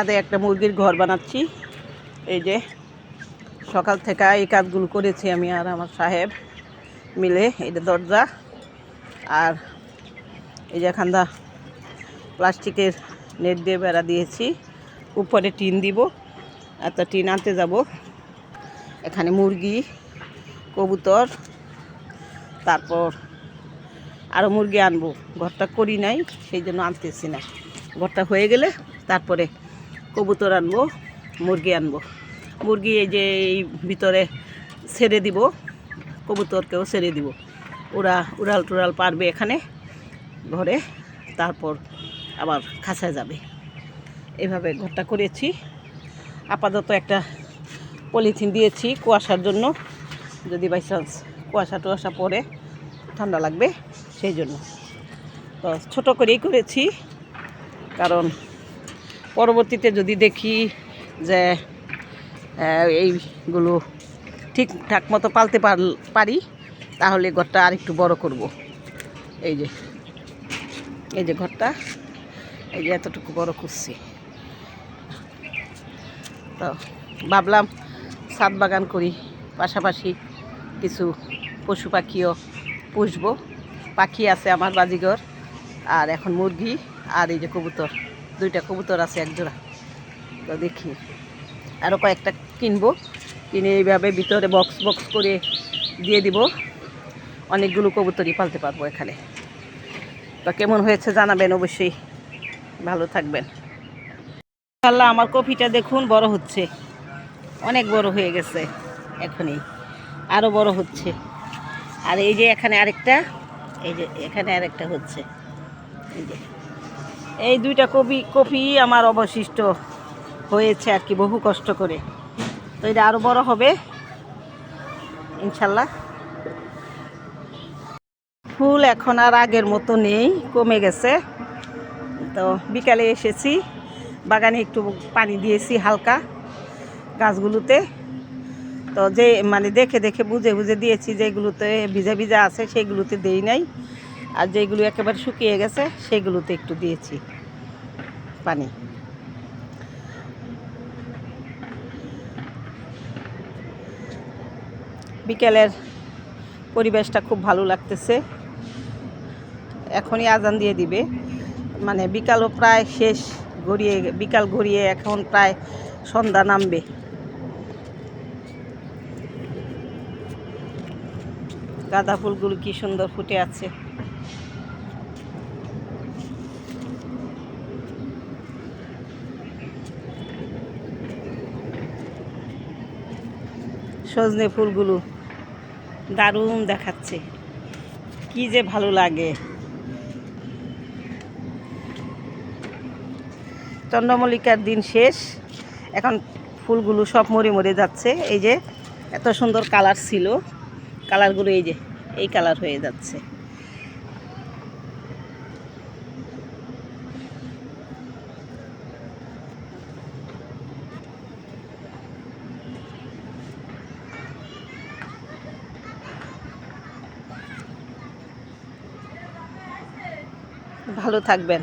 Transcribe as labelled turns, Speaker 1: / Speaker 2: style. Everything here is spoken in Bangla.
Speaker 1: ছাদে একটা মুরগির ঘর বানাচ্ছি। এই যে সকাল থেকে এই কাজগুলো করেছি আমি আর আমার সাহেব মিলে এটা দরজা। আর এই যে এখানটা প্লাস্টিকের নেট দিয়ে বেড়া দিয়েছি। উপরে টিন দিব, একটা টিন আনতে যাব। এখানে মুরগি, কবুতর, তারপর আরও মুরগি আনব। ঘরটা করি নাই, সেই জন্য আনতেছি না। ঘরটা হয়ে গেলে তারপরে কবুতর আনব, মুরগি আনব। মুরগি এই যে এই ভিতরে ছেড়ে দিব, কবুতরকেও ছেড়ে দিব। ওরা উড়াল টুড়াল পারবে এখানে, ঘরে, তারপর আবার খাঁচায় যাবে। এভাবে ঘরটা করেছি। আপাতত একটা পলিথিন দিয়েছি কুয়াশার জন্য। যদি বাই চান্স কুয়াশা টুয়াশা পরে ঠান্ডা লাগবে, সেই জন্য। তো ছোটো করেই করেছি, কারণ পরবর্তীতে যদি দেখি যে এইগুলো ঠিকঠাক মতো পালতে পার- তাহলে ঘরটা আর একটু বড় করব। এই যে এই যে ঘরটা, এই যে এতটুকু বড় করছি। তো ভাবলাম ছাদ বাগান করি, পাশাপাশি কিছু পশু পাখিও পুষবো। পাখি আছে আমার বাজিঘর, আর এখন মুরগি, আর এই যে কবুতর। দুইটা কবুতর আছে এক জোড়া। তো দেখি। আরও কয়েকটা কিনবো। কিনে এইভাবে ভিতরে বক্স বক্স করে দিয়ে দিব। অনেকগুলো কবুতরই পালতে পারব এখানে। তো কেমন হয়েছে জানাবেন অবশ্যই। ভালো থাকবেন। আল্লাহ আমার কফিটা দেখুন, বড় হচ্ছে। অনেক বড় হয়ে গেছে এখনই। আরও বড় হচ্ছে। আর এই যে এখানে আরেকটা, এই যে এখানে আরেকটা হচ্ছে। এই যে। এই দুইটা কপি কপি আমার অবশিষ্ট হয়েছে আর কি, বহু কষ্ট করে। তো এটা আরও বড় হবে, ইনশাল্লাহ। ফুল এখন আর আগের মতো নেই, কমে গেছে। তো বিকালে এসেছি, বাগানে একটু পানি দিয়েছি হালকা গাছগুলোতে। তো যে মানে দেখে দেখে বুঝে বুঝে দিয়েছি যেগুলোতে ভিজা ভিজা আছে, সেগুলোতে দেই নাই। আর যেগুলো একেবারে শুকিয়ে গেছে, সেগুলোতে একটু দিয়েছি পানি। বিকেলের পরিবেশটা খুব ভালো লাগতেছে। এখনই আজান দিয়ে দিবে। মানে বিকালও প্রায় শেষ গড়িয়ে, বিকাল গড়িয়ে এখন প্রায় সন্ধ্যা নামবে। গাঁদা ফুলগুলো কি সুন্দর ফুটে আছে। সজনে ফুলগুলো দারুণ দেখাচ্ছে। কি যে ভালো লাগে। চন্দ্রমল্লিকার দিন শেষ। এখন ফুলগুলো সব মরে মরে যাচ্ছে। এই যে এত সুন্দর কালার ছিল। কালারগুলো এই যে, এই কালার হয়ে যাচ্ছে। ভালো থাকবেন।